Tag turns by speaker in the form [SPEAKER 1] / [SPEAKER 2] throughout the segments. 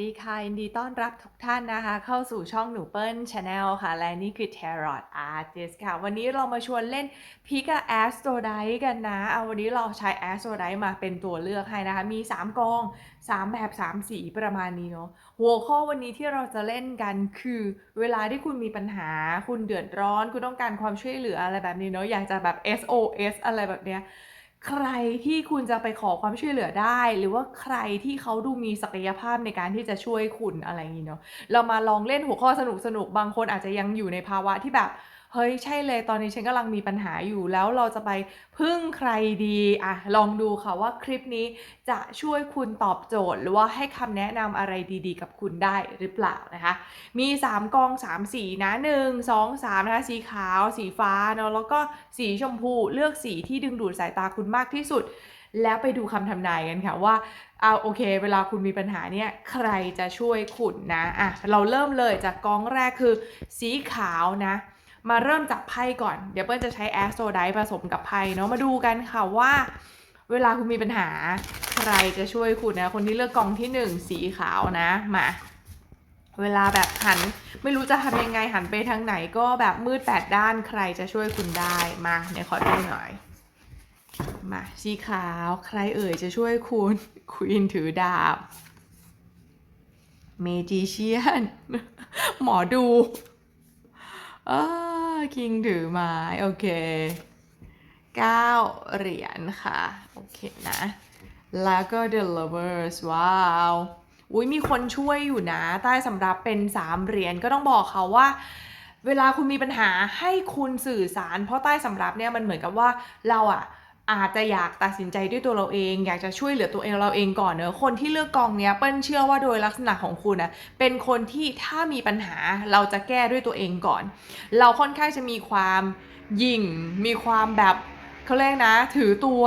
[SPEAKER 1] ดีค่ะยินดีต้อนรับทุกท่านนะคะ เข้าสู่ช่องหนูเปิ้ลชาแนลค่ะ และนี่คือ Tarot Artist ค่ะ วันนี้เรามาชวนเล่นพิก a แอสโตรไดกันนะ เอาวันนี้เราใช้แอสโตรไดมาเป็นตัวเลือกให้นะคะ มี 3กอง 3 แบบ 3 สีประมาณนี้เนาะหัวข้อวันนี้ที่เราจะเล่นกันคือเวลาที่คุณมีปัญหา คุณเดือดร้อน คุณต้องการความช่วยเหลืออะไรแบบนี้เนาะอยากจะแบบ SOS อะไรแบบเนี้ย ใครที่คุณจะไปขอความช่วยเหลือได้ หรือว่าใครที่เขาดูมีศักยภาพในการที่จะช่วยคุณอะไรอย่างนี้เนาะเรามาลองเล่นหัวข้อสนุกสนุกๆบางคนอาจจะยังอยู่ในภาวะที่แบบ เฮ้ยใช่เลยตอนนี้ฉันกำลังมีปัญหาอยู่แล้วเราจะไปพึ่งใครดีอะลองดูค่ะว่าคลิปนี้จะช่วยคุณตอบโจทย์ หรือว่าให้คำแนะนำอะไรดีๆ กับคุณได้หรือเปล่านะคะ มี 3 กอง 3 สีนะ 1 2 3นะคะสีขาว สีฟ้าเนาะแล้วก็สีชมพูเลือกสีที่ดึงดูดสายตาคุณมากที่สุด แล้วไปดูคำทำนายกันค่ะว่าเอาโอเค เวลาคุณมีปัญหาเนี่ยใครจะช่วยคุณนะอะเราเริ่มเลยจากกองแรกคือ สีขาวนะ มาเริ่มจากไพ่ก่อน เดี๋ยวเปิ้ลจะใช้แอสโตรไดผสมกับไพ่เนาะ มาดูกันค่ะว่า เวลาคุณมีปัญหาใครจะช่วยคุณนะ คนที่เลือกกองที่หนึ่งสีขาวนะ มา เวลาแบบหัน ไม่รู้จะทำยังไงหันไปทางไหนก็แบบมืดแปดด้านใครจะช่วยคุณได้ มาเนี่ยขอดูหน่อยมาสีขาวใครเอ่ยจะช่วยคุณควีนถือดาบเมจิเชียน หมอดู เอ่า คิงถือไม้โอเคเก้าเหรียญค่ะ โอเคนะ แล้วก็ The Lovers ว้าวอุ้ยมีคนช่วยอยู่นะ ใต้สำรับเป็น3เหรียญก็ต้องบอกเขาว่าเวลาคุณมีปัญหาให้คุณสื่อสาร เพราะใต้สำรับเนี่ยมันเหมือนกับว่าเราอะ อาจจะอยากตัดสินใจด้วยตัวเราเอง อยากจะช่วยเหลือตัวเองเราเองก่อนเนอะคนที่เลือกกองเนี้ยเปิ้ลเชื่อว่าโดยลักษณะของคุณนะเป็นคนที่ถ้ามีปัญหาเราจะแก้ด้วยตัวเองก่อน เราค่อนข้างจะมีความยิ่งมีความแบบ เขาเรียกนะ ถือตัว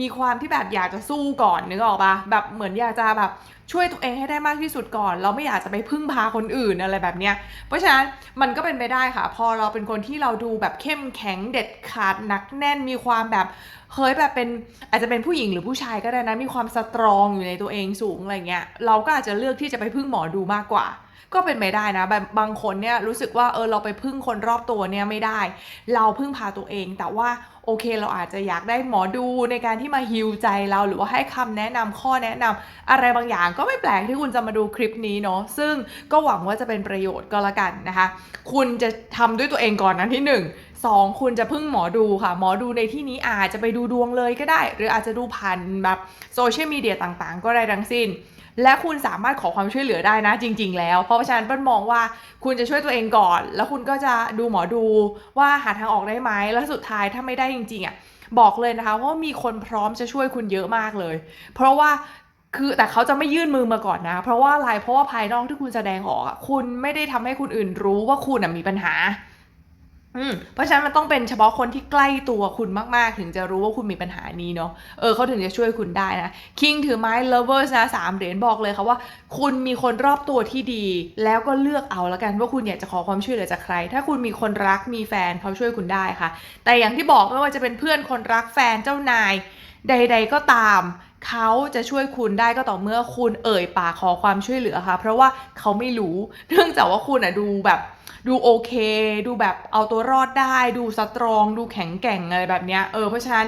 [SPEAKER 1] มีความที่แบบอยากจะสู้ก่อนนึกออกปะแบบเหมือนอยากจะแบบช่วยตัวเองให้ได้มากที่สุดก่อน เราไม่อยากจะไปพึ่งพาคนอื่นอะไรแบบเนี้ยเพราะฉะนั้นมันก็เป็นไปได้ค่ะ พอเราเป็นคนที่เราดูแบบเข้มแข็งเด็ดขาดหนักแน่นมีความแบบเฮ้ยแบบเป็นอาจจะเป็นผู้หญิงหรือผู้ชายก็ได้นะมีความสตรองอยู่ในตัวเองสูงอะไรเงี้ยเราก็อาจจะเลือกที่จะไปพึ่งหมอดูมากกว่า ก็เป็นไปได้นะแบบบางคนเนี่ยรู้สึกว่าเออเราไปพึ่งคนรอบตัวเนี่ยไม่ได้ เราพึ่งพาตัวเอง แต่ว่าโอเคเราอาจจะอยากได้หมอดูในการที่มาฮิวใจเราหรือว่าให้คำแนะนำข้อแนะนำอะไรบางอย่างก็ไม่แปลกที่คุณจะมาดูคลิปนี้เนาะซึ่งก็หวังว่าจะเป็นประโยชน์ก็แล้วกันนะคะ คุณจะทำด้วยตัวเองก่อนนะที่หนึ่งสองคุณจะพึ่งหมอดูค่ะ หมอดูในที่นี้อาจจะไปดูดวงเลยก็ได้ หรืออาจจะดูผ่านแบบโซเชียลมีเดียต่างๆ ก็ได้ทั้งสิ้น และคุณสามารถขอความช่วยเหลือได้นะจริง ๆ แล้ว เพราะฉะนั้นเปิ้ลมองว่าคุณจะช่วยตัวเองก่อน แล้วคุณก็จะดูหมอดูว่าหาทางออกได้ไหมแล้วสุดท้ายถ้าไม่ได้จริง ๆอะบอกเลยนะคะว่ามีคนพร้อมจะช่วยคุณเยอะมากเลย เพราะว่าคือแต่เขาจะไม่ยื่นมือมาก่อนนะ เพราะว่าอะไรเพราะว่าภายนอกที่คุณแสดงออกคุณไม่ได้ทำให้คนอื่นรู้ว่าคุณอะมีปัญหา เพราะฉะนั้นมันต้องเป็นเฉพาะคนที่ใกล้ตัวคุณมากๆ ถึงจะรู้ว่าคุณมีปัญหานี้เนาะ เออเขาถึงจะช่วยคุณได้นะ คิงถือไม้ lovers นะสามเหรียญบอกเลยค่ะว่า คุณมีคนรอบตัวที่ดี แล้วก็เลือกเอาแล้วกันว่าคุณอยากจะขอความช่วยเหลือจากใคร ถ้าคุณมีคนรักมีแฟนเขาช่วยคุณได้ค่ะ แต่อย่างที่บอกไม่ว่าจะเป็นเพื่อนคนรักแฟนเจ้านาย ใด ๆ ก็ตามเขาจะช่วยคุณได้ก็ต่อเมื่อคุณเอ่ยปากขอความช่วยเหลือค่ะ เพราะว่าเขาไม่รู้ เนื่องจากว่าคุณอะดูแบบ ดูโอเค ดูแบบเอาตัวรอดได้ ดูสตรอง ดูแข็งแกร่งอะไรแบบเนี้ยเออเพราะฉะนั้น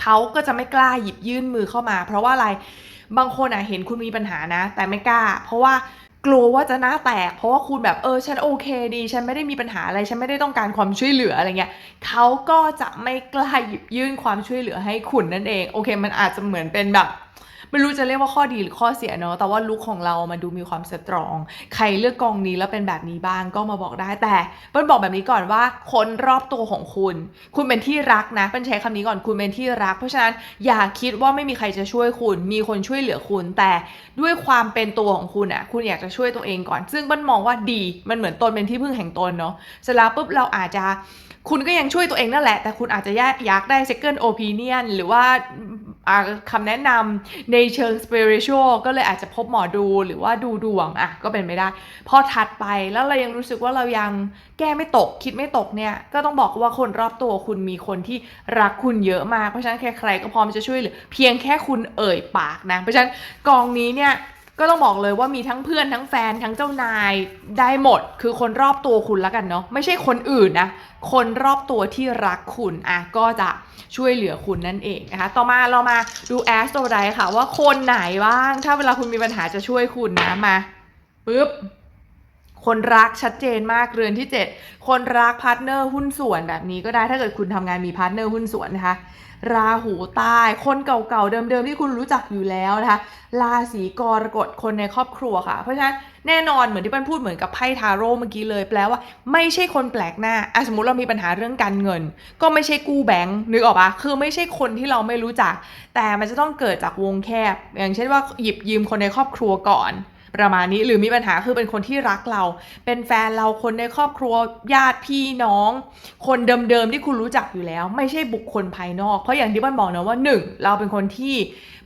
[SPEAKER 1] เขาก็จะไม่กล้าหยิบยื่นมือเข้ามา เพราะว่าอะไรบางคนอะเห็นคุณมีปัญหานะ แต่ไม่กล้า เพราะว่ากลัวว่าจะหน้าแตก เพราะว่าคุณแบบเออฉันโอเคดี ฉันไม่ได้มีปัญหาอะไร ฉันไม่ได้ต้องการความช่วยเหลืออะไรเงี้ยเขาก็จะไม่กล้าหยิบยื่นความช่วยเหลือให้คุณนั่นเอง โอเค มันอาจจะเหมือนเป็นแบบ ไม่รู้จะเรียกว่าข้อดีหรือข้อเสียเนาะแต่ว่าลุคของเรามันดูมีความสตรอง ใครเลือกกองนี้แล้วเป็นแบบนี้บ้างก็มาบอกได้แต่เปิ้ลบอกแบบนี้ก่อนว่าคนรอบตัวของคุณ คุณเป็นที่รักนะเปิ้ลใช้คำนี้ก่อนคุณเป็นที่รัก เพราะฉะนั้นอย่าคิดว่าไม่มีใครจะช่วยคุณ มีคนช่วยเหลือคุณ แต่ด้วยความเป็นตัวของคุณอะคุณอยากจะช่วยตัวเองก่อน ซึ่งเปิ้ลมองว่าดีมันเหมือนตนเป็นที่พึ่งแห่งตนเนาะเสร็จแล้วปุ๊บเราอาจจะคุณก็ยังช่วยตัวเองนั่นแหละ แต่คุณอาจจะอยากได้ second opinion หรือว่า คำแนะนำในเชิงสเปริชัลก็เลยอาจจะพบหมอดูหรือว่าดูดวงอะก็เป็นไม่ได้ พอถัดไปแล้วเรายังรู้สึกว่าเรายังแก้ไม่ตกคิดไม่ตกเนี่ย ก็ต้องบอกว่าคนรอบตัวคุณมีคนที่รักคุณเยอะมาก เพราะฉะนั้นใครๆก็พร้อมจะช่วยเหลือเพียงแค่คุณเอ่ยปากนะ เพราะฉะนั้นกองนี้เนี่ย ก็ต้องบอกเลยว่ามีทั้งเพื่อนทั้งแฟนทั้งเจ้านายได้หมด คือคนรอบตัวคุณแล้วกันเนาะไม่ใช่คนอื่นนะคนรอบตัวที่รักคุณอะก็จะช่วยเหลือคุณนั่นเองนะคะต่อมาเรามาดูแอสโตรไดค่ะว่าคนไหนบ้าง ถ้าเวลาคุณมีปัญหาจะช่วยคุณนะมาปึ๊บคนรักชัดเจนมากเรือนที่ 7 คนรักพาร์ทเนอร์หุ้นส่วนแบบนี้ก็ได้ถ้าเกิดคุณทำงานมีพาร์ทเนอร์หุ้นส่วนนะคะ ราหูใต้คนเก่าๆ เดิมๆ ที่คุณรู้จักอยู่แล้วนะคะ ราศีกรกฎคนในครอบครัวค่ะ เพราะฉะนั้นแน่นอนเหมือนที่ปันพูดเหมือนกับไพ่ทาโร่เมื่อกี้เลยแปลว่าไม่ใช่คนแปลกหน้าอะสมมติเรามีปัญหาเรื่องการเงิน ก็ไม่ใช่กู้แบงค์นึกออกปะคือไม่ใช่คนที่เราไม่รู้จัก แต่มันจะต้องเกิดจากวงแคบ อย่างเช่นว่าหยิบยืมคนในครอบครัวก่อน ประมาณนี้หรือมีปัญหาคือเป็นคนที่รักเรา เป็นแฟนเราคนในครอบครัวญาติพี่น้อง คนเดิมๆที่คุณรู้จักอยู่แล้ว ไม่ใช่บุคคลภายนอก เพราะอย่างที่บ้านบอกนะว่าหนึ่งเราเป็นคนที่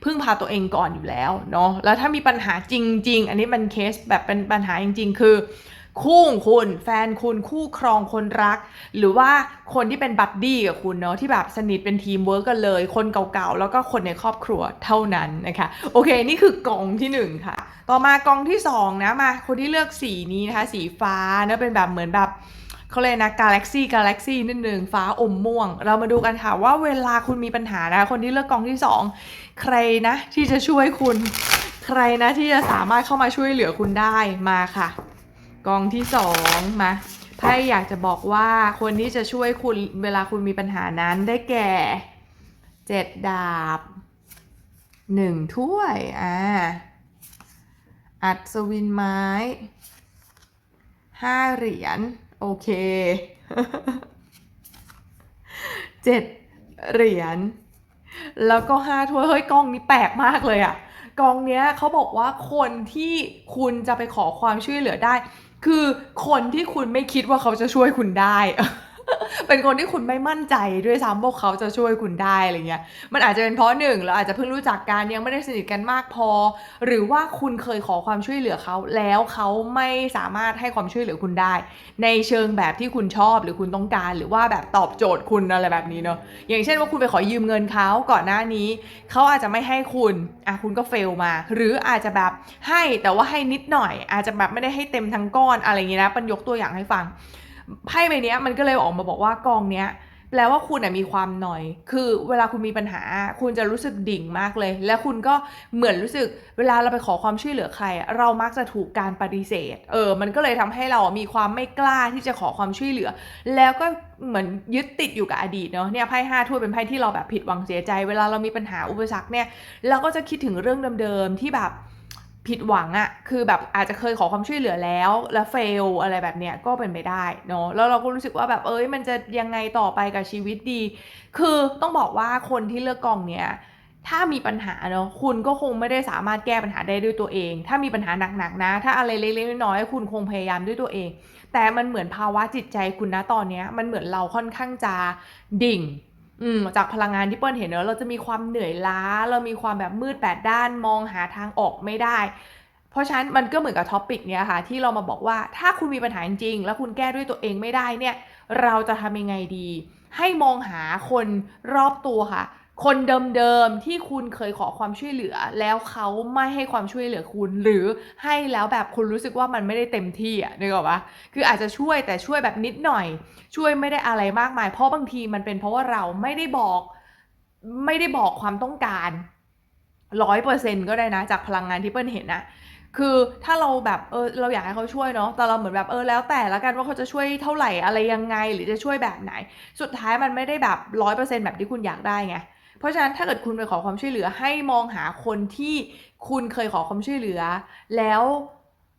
[SPEAKER 1] พึ่งพาตัวเองก่อนอยู่แล้วเนาะแล้วถ้ามีปัญหาจริง ๆ อันนี้มันเคสแบบเป็นปัญหาจริง ๆ คือ คู่ของคุณแฟนคุณคู่ครองคนรัก หรือว่าคนที่เป็นบัดดี้กับคุณเนาะที่แบบสนิทเป็นทีมเวิร์กกันเลย คนเก่าๆ แล้วก็คนในครอบครัวเท่านั้นนะคะโอเคนี่คือกองที่หนึ่งค่ะ ต่อมากองที่สองนะมาคนที่เลือกสีนี้นะคะสีฟ้าเนะเป็นแบบเหมือนแบบเขาเลยนะกาแล็กซี่กาแล็กซี่นิดหนึ่งฟ้าอมม่วง เรามาดูกันค่ะว่าเวลาคุณมีปัญหานะ คนที่เลือกกองที่สองใครนะที่จะช่วยคุณ ใครนะที่จะสามารถเข้ามาช่วยเหลือคุณได้มาค่ะ กองที่สองมาไพ่อยากจะบอกว่าคนที่จะช่วยคุณเวลาคุณมีปัญหานั้นได้แก่เจ็ดดาบหนึ่งถ้วยอ่าอัศวินไม้ห้าเหรียญโอเคเจ็ดเหรียญแล้วก็ห้าถ้วยเฮ้ยกองนี้แปลกมากเลยอะกองเนี้ยเขาบอกว่าคนที่คุณจะไปขอความช่วยเหลือได้ คือคนที่คุณไม่คิดว่าเขาจะช่วยคุณได้ เป็นคนที่คุณไม่มั่นใจด้วยซ้ำว่าเขาจะช่วยคุณได้อะไรเงี้ย มันอาจจะเป็นเพราะหนึ่งเราอาจจะเพิ่งรู้จักกันยังไม่ได้สนิทกันมากพอ หรือว่าคุณเคยขอความช่วยเหลือเขาแล้วเขาไม่สามารถให้ความช่วยเหลือคุณได้ ในเชิงแบบที่คุณชอบหรือคุณต้องการ หรือว่าแบบตอบโจทย์คุณอะไรแบบนี้เนาะ อย่างเช่นว่าคุณไปขอยืมเงินเขาก่อนหน้านี้ เขาอาจจะไม่ให้คุณอะคุณก็เฟลมา หรืออาจจะแบบให้แต่ว่าให้นิดหน่อย อาจจะแบบไม่ได้ให้เต็มทั้งก้อนอะไรอย่างนี้นะปันยกตัวอย่างให้ฟัง ไพ่ใบนี้มันก็เลยออกมาบอกว่ากองเนี้ยแปลว่าคุณมีความหน่อย คือเวลาคุณมีปัญหา คุณจะรู้สึกดิ่งมากเลย แล้วคุณก็เหมือนรู้สึก เวลาเราไปขอความช่วยเหลือใคร เรามักจะถูกการปฏิเสธ เออ มันก็เลยทำให้เรามีความไม่กล้าที่จะขอความช่วยเหลือ แล้วก็เหมือนยึดติดอยู่กับอดีตเนาะ เนี่ยไพ่ห้าถ้วยเป็นไพ่ที่เราแบบผิดหวังเสียใจ เวลาเรามีปัญหาอุปสรรคเนี่ย เราก็จะคิดถึงเรื่องเดิมๆที่แบบ ผิดหวังอะคือแบบอาจจะเคยขอความช่วยเหลือแล้ว แล้วเฟลอะไรแบบเนี้ยก็เป็นไปได้เนาะแล้วเราก็รู้สึกว่าแบบเอ้ยมันจะยังไงต่อไปกับชีวิตดี คือต้องบอกว่าคนที่เลือกกองเนี้ยถ้ามีปัญหาเนาะคุณก็คงไม่ได้สามารถแก้ปัญหาได้ด้วยตัวเอง ถ้ามีปัญหาหนักๆนะ ถ้าอะไรเล็กๆน้อยๆคุณคงพยายามด้วยตัวเอง แต่มันเหมือนภาวะจิตใจคุณนะตอนเนี้ยมันเหมือนเราค่อนข้างจะดิ่ง อืมจากพลังงานที่เปิ้ลเห็นเนอะเราจะมีความเหนื่อยล้า เรามีความแบบมืดแปดด้านมองหาทางออกไม่ได้ เพราะฉะนั้นมันก็เหมือนกับท็อปิกเนี้ยค่ะ ที่เรามาบอกว่าถ้าคุณมีปัญหาจริง แล้วคุณแก้ด้วยตัวเองไม่ได้เนี่ย เราจะทำยังไงดี ให้มองหาคนรอบตัวค่ะ คนเดิมๆที่คุณเคยขอความช่วยเหลือ แล้วเขาไม่ให้ความช่วยเหลือคุณ หรือให้แล้วแบบคุณรู้สึกว่ามันไม่ได้เต็มที่อะนึกออกปะคืออาจจะช่วยแต่ช่วยแบบนิดหน่อย ช่วยไม่ได้อะไรมากมาย เพราะบางทีมันเป็นเพราะว่าเราไม่ได้บอกไม่ได้บอกความต้องการร้อยเปอร์เซ็นก็ได้นะ จากพลังงานที่เปิ้ลเห็นนะคือถ้าเราแบบเออเราอยากให้เขาช่วยเนาะแต่เราเหมือนแบบเออแล้วแต่ละกันว่าเขาจะช่วยเท่าไหร่อะไรยังไง หรือจะช่วยแบบไหน สุดท้ายมันไม่ได้แบบร้อยเปอร์เซ็นแบบที่คุณอยากได้ไง ราะฉะนั้นถ้าเกิดคุณไปขอความช่วยเหลือให้มองหาคนที่คุณเคยขอความช่วยเหลือ แล้ว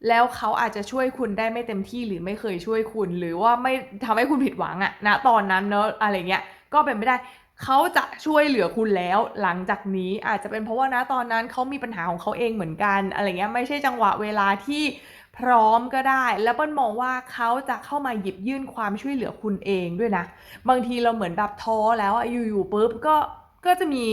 [SPEAKER 1] แล้วเขาอาจจะช่วยคุณได้ไม่เต็มที่หรือไม่เคยช่วยคุณ หรือว่าไม่ทำให้คุณผิดหวังอะณตอนนั้นเนอะอะไรเงี้ยก็เป็นไม่ได้เขาจะช่วยเหลือคุณแล้ว หลังจากนี้อาจจะเป็นเพราะว่านะตอนนั้นเขามีปัญหาของเขาเองเหมือนกันอะไรเงี้ยไม่ใช่จังหวะเวลาที่พร้อมก็ได้ แล้วเปิ้ลมองว่าเขาจะเข้ามาหยิบยื่นความช่วยเหลือคุณเองด้วยนะ บางทีเราเหมือนแบบท้อแล้วอะอยู่ๆปุ๊บก็ ก็จะมี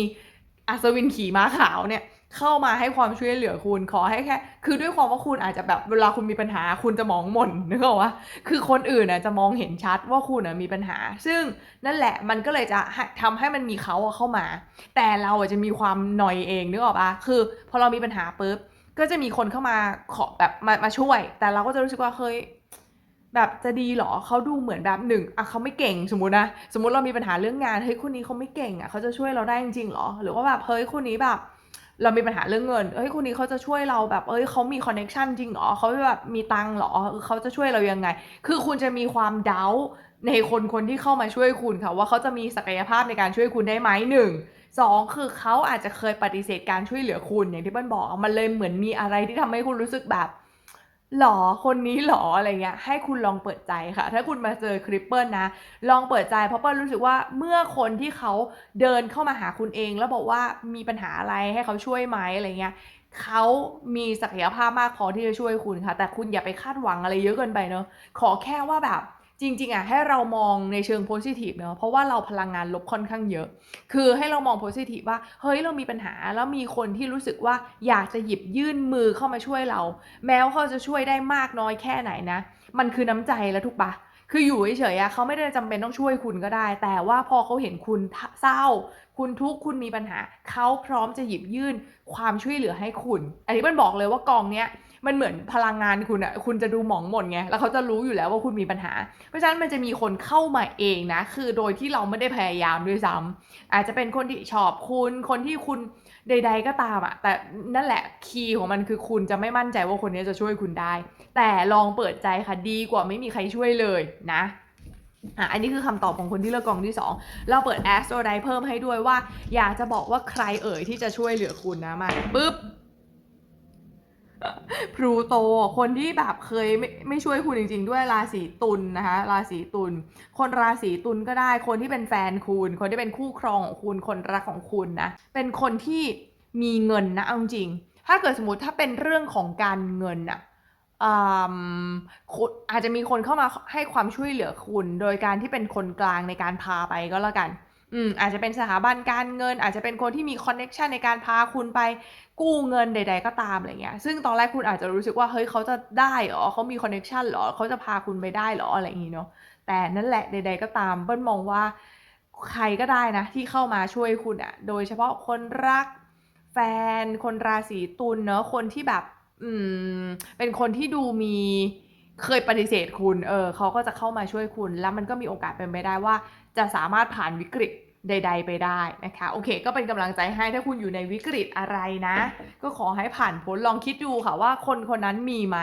[SPEAKER 1] อัศวินขี่ม้าขาวเนี่ยเข้ามาให้ความช่วยเหลือคุณขอให้แค่คือด้วยความว่าคุณอาจจะแบบเวลาคุณมีปัญหาคุณจะมองหม่นนึกออกว่าคือคนอื่นน่ะจะมองเห็นชัดว่าคุณน่ะมีปัญหา ซึ่งนั่นแหละมันก็เลยจะให้ทำให้มันมีเขาเข้ามา แต่เราอะจะมีความหน่อยเองนึกออกปะคือพอเรามีปัญหาปุ๊บก็จะมีคนเข้ามาขอแบบมามาช่วย แต่เราก็จะรู้สึกว่าเฮ้ย แบบจะดีเหรอเขาดูเหมือนแบบหนึ่งอะเขาไม่เก่งสมมตินะสมมติเรามีปัญหาเรื่องงานเฮ้ยคนนี้เขาไม่เก่งอะเขาจะช่วยเราได้จริงๆเหรอ หรือว่าแบบเฮ้ยคนนี้แบบ เรามีปัญหาเรื่องเงินเฮ้ยคนนี้เขาจะช่วยเราแบบเอ้ยเขามีคอนเน็ชันจริงเหรอเขาแบบมีตังหรอเขาจะช่วยเรายังไง คือคุณจะมีความเดาในคนคนที่เข้ามาช่วยคุณค่ะว่าเขาจะมีศักยภาพในการช่วยคุณได้ไหมหนึ่งสองคือเขาอาจจะเคยปฏิเสธการช่วยเหลือคุณอย่างที่เปิ้ลบอกมันเลยเหมือนมีอะไรที่ทำให้คุณรู้สึกแบบ หรอคนนี้หรออะไรเงี้ยให้คุณลองเปิดใจค่ะ ถ้าคุณมาเจอคลิปเปิลนะ ลองเปิดใจเพราะเปิ้ลรู้สึกว่าเมื่อคนที่เขาเดินเข้ามาหาคุณเอง แล้วบอกว่ามีปัญหาอะไรให้เขาช่วยไหมอะไรเงี้ยเขามีศักยภาพมากพอที่จะช่วยคุณค่ะ แต่คุณอย่าไปคาดหวังอะไรเยอะเกินไปเนาะขอแค่ว่าแบบ จริงๆอะให้เรามองในเชิงโพสิทีฟเนอะเพราะว่าเราพลังงานลบค่อนข้างเยอะ คือให้เรามองโพสิทีฟว่าเฮ้ยเรามีปัญหาแล้วมีคนที่รู้สึกว่าอยากจะหยิบยื่นมือเข้ามาช่วยเรา แม้ว่าเขาจะช่วยได้มากน้อยแค่ไหนนะ มันคือน้ำใจแล้วถูกปะคืออยู่เฉยๆเขาไม่ได้จำเป็นต้องช่วยคุณก็ได้ แต่ว่าพอเขาเห็นคุณเศร้า คุณทุกข์คุณมีปัญหา เขาพร้อมจะหยิบยื่นความช่วยเหลือให้คุณ อันนี้มันบอกเลยว่ากองเนี้ย มันเหมือนพลังงานคุณอะคุณจะดูหมองหม่นไงแล้วเขาจะรู้อยู่แล้วว่าคุณมีปัญหา เพราะฉะนั้นมันจะมีคนเข้ามาเองนะ คือโดยที่เราไม่ได้พยายามด้วยซ้ำอาจจะเป็นคนที่ชอบคุณ คนที่คุณใด ๆ ก็ตามอะแต่นั่นแหละคีย์ของมันคือคุณจะไม่มั่นใจว่าคนนี้จะช่วยคุณได้ แต่ลองเปิดใจค่ะดีกว่าไม่มีใครช่วยเลยนะอะอันนี้คือคำตอบของคนที่เลือกกองที่ 2 เราเปิด a s t r o d i เพิ่มให้ด้วยว่า อยากจะบอกว่าใครเอ่ยที่จะช่วยเหลือคุณนะมาปึ๊บ พลูโต คนที่แบบเคยไม่ไม่ช่วยคุณจริง ๆ ด้วยราศีตุลนนะคะ ราศีตุล คนราศีตุลก็ได้ คนที่เป็นแฟนคุณ คนที่เป็นคู่ครองของคุณ คนรักของคุณนะ เป็นคนที่มีเงินนะเอาจริง ถ้าเกิดสมมติถ้าเป็นเรื่องของการเงินอะออาจจะมีคนเข้ามาให้ความช่วยเหลือคุณ โดยการที่เป็นคนกลางในการพาไปก็แล้วกันอืมอาจจะเป็นสถาบันการเงิน อาจจะเป็นคนที่มีคอนเน็ชันในการพาคุณไป กู้เงินใด ๆ ก็ตามอะไรเงี้ย ซึ่งตอนแรกคุณอาจจะรู้สึกว่าเฮ้ยเขาจะได้หรอเขามีคอนเน็ชันหรอเขาจะพาคุณไปได้หรออะไรอย่างงี้เนาะ แต่นั่นแหละใด ๆ ก็ตามเปิ้ลมองว่าใครก็ได้นะที่เข้ามาช่วยคุณอะโดยเฉพาะคนรักแฟน คนราศีตุลเนอะคนที่แบบ อืม เป็นคนที่ดูมีเคยปฏิเสธคุณ เออเขาก็จะเข้ามาช่วยคุณ แล้วมันก็มีโอกาสเป็นไปได้ว่า จะสามารถผ่านวิกฤต ใด ๆ ไปได้นะคะโอเค ก็เป็นกำลังใจให้ถ้าคุณอยู่ในวิกฤตอะไรนะ ก็ขอให้ผ่านพ้นลองคิดดูค่ะว่าคนคนนั้นมีไหม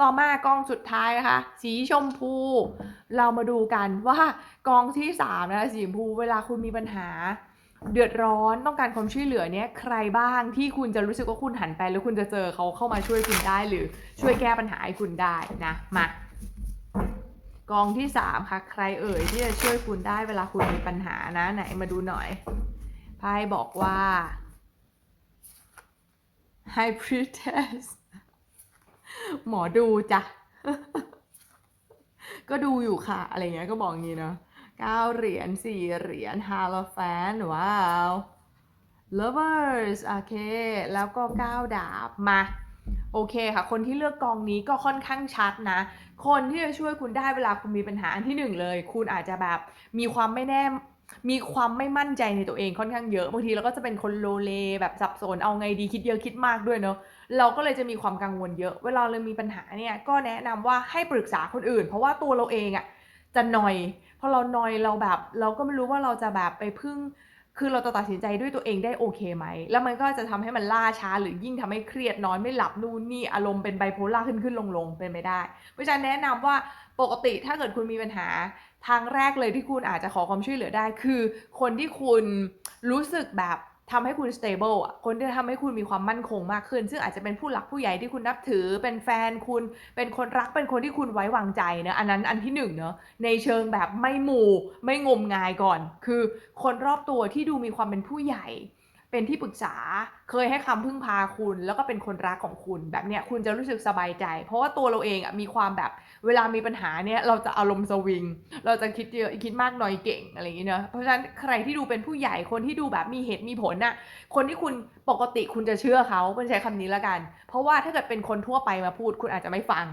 [SPEAKER 1] ต่อมากองสุดท้ายนะคะ สีชมพู เรามาดูกันว่ากองที่สามนะคะสีชมพูเวลาคุณมีปัญหา เดือดร้อนต้องการความช่วยเหลือเนี้ยใครบ้างที่คุณจะรู้สึกว่าคุณหันไปแล้วคุณจะเจอเขาเข้ามาช่วยคุณได้หรือช่วยแก้ปัญหาให้คุณได้นะมา กองที่สามค่ะ ใครเอ่ยที่จะช่วยคุณได้เวลาคุณมีปัญหานะ ไหนมาดูหน่อยไพ่บอกว่า High Priestess หมอดูจ้ะ ก็ดูอยู่ค่ะ อะไรเงี้ยก็บอกงี้เนาะเก้าเหรียญสี่เหรียญฮาโลแฟนว้าว lovers โอเค แล้วก็เก้าดาบมา โอเคค่ะ คนที่เลือกกองนี้ก็ค่อนข้างชัดนะ คนที่จะช่วยคุณได้เวลาคุณมีปัญหาอันที่หนึ่งเลย คุณอาจจะแบบมีความไม่แน่มีความไม่มั่นใจในตัวเองค่อนข้างเยอะบางทีเราก็จะเป็นคนโลเลแบบสับสนเอาไงดีคิดเยอะคิดมากด้วยเนาะเราก็เลยจะมีความกังวลเยอะ เวลาเรามีปัญหาเนี่ยก็แนะนำว่าให้ปรึกษาคนอื่น เพราะว่าตัวเราเองอะจะนอยพอเรานอยเราแบบ เราก็ไม่รู้ว่าเราจะแบบไปพึ่ง คือเราจะตัดสินใจด้วยตัวเองได้โอเคไหม แล้วมันก็จะทำให้มันล่าช้า หรือยิ่งทำให้เครียดนอนไม่หลับนู่นนี่อารมณ์เป็นไบโพล่าขึ้นขึ้นลงลงเป็นไม่ได้ เพราะฉะนั้นแนะนำว่าปกติถ้าเกิดคุณมีปัญหาทางแรกเลยที่คุณอาจจะขอความช่วยเหลือได้ คือ คนที่คุณรู้สึกแบบ ทำให้คุณ stable อะ คนที่ทำให้คุณมีความมั่นคงมากขึ้น ซึ่งอาจจะเป็นผู้หลักผู้ใหญ่ที่คุณนับถือ เป็นแฟนคุณ เป็นคนรัก เป็นคนที่คุณไว้วางใจเนอะอันนั้นอันที่หนึ่งเนอะในเชิงแบบไม่หมู่ ไม่งมงายก่อน คือคนรอบตัวที่ดูมีความเป็นผู้ใหญ่ เป็นที่ปรึกษา เคยให้คำพึ่งพาคุณ แล้วก็เป็นคนรักของคุณ แบบเนี้ยคุณจะรู้สึกสบายใจ เพราะว่าตัวเราเองอะมีความแบบ เวลามีปัญหาเนี่ยเราจะอารมณ์สวิง เราจะคิดเยอะคิดมากน้อยเก่งอะไรอย่างเงี้ยเนอะเพราะฉะนั้นใครที่ดูเป็นผู้ใหญ่คนที่ดูแบบมีเหตุมีผลน่ะคนที่คุณปกติคุณจะเชื่อเขาเป็นใช้คำนี้ละกัน เพราะว่าถ้าเกิดเป็นคนทั่วไปมาพูดคุณอาจจะไม่ฟัง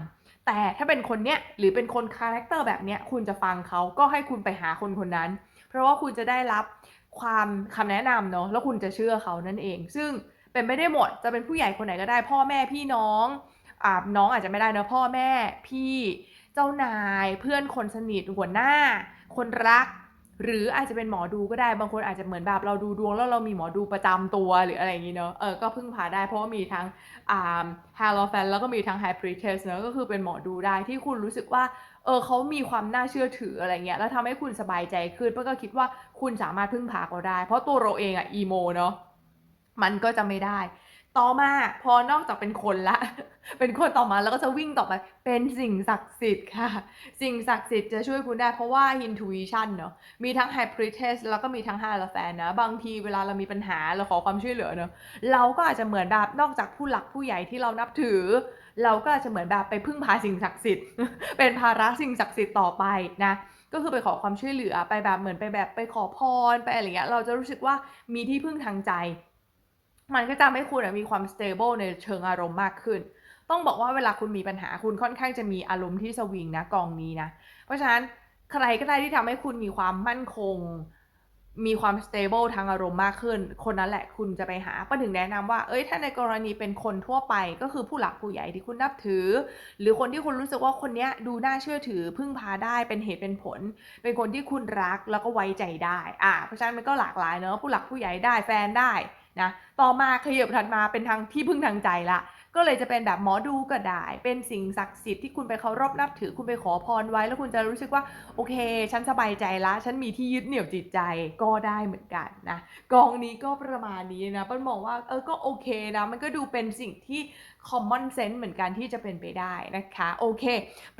[SPEAKER 1] แต่ถ้าเป็นคนเนี้ยหรือเป็นคนคาแรคเตอร์แบบเนี้ยคุณจะฟังเขาก็ให้คุณไปหาคนคนนั้น เพราะว่าคุณจะได้รับความคำแนะนำเนาะแล้วคุณจะเชื่อเขานั่นเอง ซึ่งเป็นไม่ได้หมดจะเป็นผู้ใหญ่คนไหนก็ได้พ่อแม่พี่น้อง น้องอาจจะไม่ได้นะพ่อแม่พี่เจ้านายเพื่อนคนสนิทหัวหน้า คนรัก หรืออาจจะเป็นหมอดูก็ได้บางคนอาจจะเหมือนแบบเราดูดวงแล้วเรามีหมอดูประจำตัวหรืออะไรอย่างนี้เนอะเออก็พึ่งพาได้เพราะว่ามีทั้งอ่าฮาโลแฟนแล้วก็มีทั้งไฮปริเทสเนอะก็คือเป็นหมอดูได้ที่คุณรู้สึกว่าเออเขามีความน่าเชื่อถืออะไรเงี้ยแล้วทำให้คุณสบายใจขึ้นเพื่อก็คิดว่าคุณสามารถพึ่งพาเขาได้ เพราะตัวเราเองอะอีโมเนาะมันก็จะไม่ได้ ต่อมาพอนอกจากเป็นคนละ เป็นคนต่อมาแล้วก็จะวิ่งต่อไปเป็นสิ่งศักดิ์สิทธิ์ค่ะ สิ่งศักดิ์สิทธิ์จะช่วยคุณได้เพราะว่า intuition เนอะมีทั้ง high priestess แล้วก็มีทั้ง hierophant นะ บางทีเวลาเรามีปัญหาเราขอความช่วยเหลือเนอะเราก็อาจจะเหมือนแบบนอกจากผู้หลักผู้ใหญ่ที่เรานับถือ เราก็อาจจะเหมือนแบบไปพึ่งพาสิ่งศักดิ์สิทธิ์ เป็นภาระสิ่งศักดิ์สิทธิ์ต่อไปนะก็คือไปขอความช่วยเหลือไปแบบเหมือนไปแบบไปขอพรไปอะไรเงี้ยเราจะรู้สึกว่ามีที่พึ่งทางใจ มันก็จะทำให้คุณมีความ stable ในเชิงอารมณ์มากขึ้น ต้องบอกว่าเวลาคุณมีปัญหาคุณค่อนข้างจะมีอารมณ์ที่สวิงนะกองนี้นะ เพราะฉะนั้นใครก็ได้ที่ทำให้คุณมีความมั่นคง มีความ stable ทางอารมณ์มากขึ้น คนนั้นแหละคุณจะไปหาก็ถึงแนะนำว่า เอ้ย ถ้าในกรณีเป็นคนทั่วไปก็คือผู้หลักผู้ใหญ่ที่คุณนับถือ หรือคนที่คุณรู้สึกว่าคนนี้ดูน่าเชื่อถือ พึ่งพาได้เป็นเหตุเป็นผล เป็นคนที่คุณรักแล้วก็ไว้ใจได้ อ่า เพราะฉะนั้นมันก็หลากหลายเนอะผู้หลักผู้ใหญ่ได้แฟนได้ นะต่อมาขยับถัดมาเป็นทางที่พึ่งทางใจละก็เลยจะเป็นแบบหมอดูก็ได้ เป็นสิ่งศักดิ์สิทธิ์ที่คุณไปเคารพนับถือคุณไปขอพรไว้ แล้วคุณจะรู้สึกว่าโอเค ฉันสบายใจละ ฉันมีที่ยึดเหนี่ยวจิตใจก็ได้เหมือนกันนะกองนี้ก็ประมาณนี้นะป้นมองว่าเออก็โอเคนะมันก็ดูเป็นสิ่งที่ common sense เหมือนกันที่จะเป็นไปได้นะคะโอเค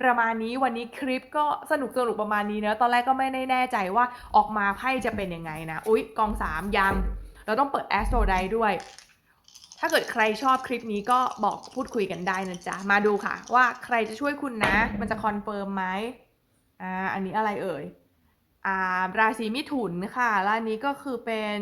[SPEAKER 1] ประมาณนี้วันนี้คลิปก็สนุกสนุกประมาณนี้เนะตอนแรกก็ไม่แน่ใจว่าออกมาไพ่จะเป็นยังไงนะอุ๊ยกองสามยัง เราต้องเปิด Astro d i ด้วย ถ้าเกิดใครชอบคลิปนี้ก็บอกพูดคุยกันได้นะจ๊ะ มาดูค่ะ ว่าใครจะช่วยคุณนะ มันจะคอนเฟิร์มไหมอ่าอันนี้อะไรเอ่ยอ่าราศีมิถุนค่ะแล้วอันนี้ก็คือเป็น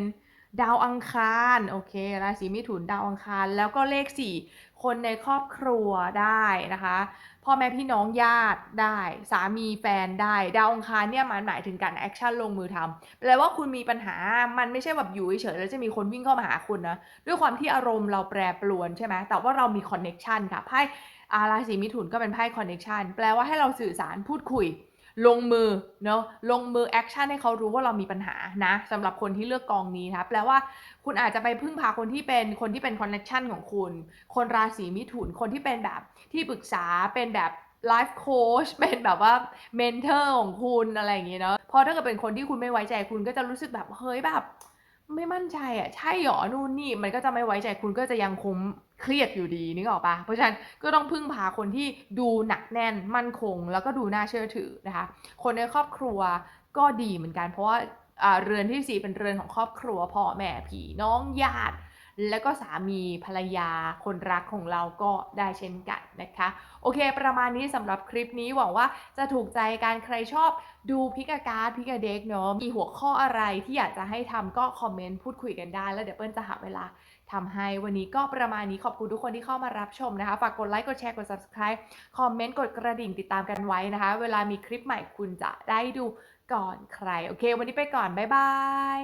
[SPEAKER 1] ดาวอังคารโอเค ราศีมิถุนดาวอังคาร แล้วก็เลขสี่คนในครอบครัวได้นะคะ พ่อแม่พี่น้องญาติได้ สามีแฟนได้ ดาวองคารเนี่ยมันหมายถึงการแอคชั่นลงมือทำแปลว่าคุณมีปัญหามันไม่ใช่แบบอยู่เฉยแล้วจะมีคนวิ่งเข้ามาหาคุณนะด้วยความที่อารมณ์เราแปรปรวนใช่ไหมแต่ว่าเรามีคอนเน็กชันค่ะไพ่อาราศีมิถุนก็เป็นไพ่คอนเน็กชันแปลว่าให้เราสื่อสารพูดคุย ลงมือเนาะลงมือแอคชั่นให้เขารู้ว่าเรามีปัญหานะสำหรับคนที่เลือกกองนี้นะแปลว่าคุณอาจจะไปพึ่งพาคนที่เป็นคนที่เป็นคอนเน็ชันของคุณ คนราศีมิถุนคนที่เป็นแบบที่ปรึกษาเป็นแบบไลฟ์โค้ชเป็นแบบว่าเมนเทอร์ของคุณอะไรอย่างเงี้ยเนาะพราะถ้าเกิดเป็นคนที่คุณไม่ไว้ใจคุณก็จะรู้สึกแบบเฮ้ยแบบ ไม่มั่นใจอะใช่หรอนู่นนี่มันก็จะไม่ไว้ใจคุณก็จะยังคง เครียดอยู่ดีนึกออกปะเพราะฉะนั้นก็ต้องพึ่งพาคนที่ดูหนักแน่นมั่นคง แล้วก็ดูน่าเชื่อถือนะคะ คนในครอบครัวก็ดีเหมือนกัน เพราะว่าเรือนที่สี่เป็นเรือนของครอบครัวพ่อแม่พี่น้องญาติแล้วก็สามีภรรยาคนรักของเราก็ได้เช่นกันนะคะ โอเค ประมาณนี้สำหรับคลิปนี้หวังว่าจะถูกใจการใครชอบดูพิกาการ์ดพิกาเด็กเนาะมีหัวข้ออะไรที่อยากจะให้ทำก็คอมเมนต์พูดคุยกันได้ แล้วเดี๋ยวเปิ้ลจะหาเวลาทำให้วันนี้ก็ประมาณนี้ขอบคุณทุกคนที่เข้ามารับชมนะคะ ฝากกดไลค์ กดแชร์ กด subscribe คอมเมนต์ กดกระดิ่งติดตามกันไว้นะคะ เวลามีคลิปใหม่คุณจะได้ดูก่อนใคร โอเค วันนี้ไปก่อน บ๊ายบาย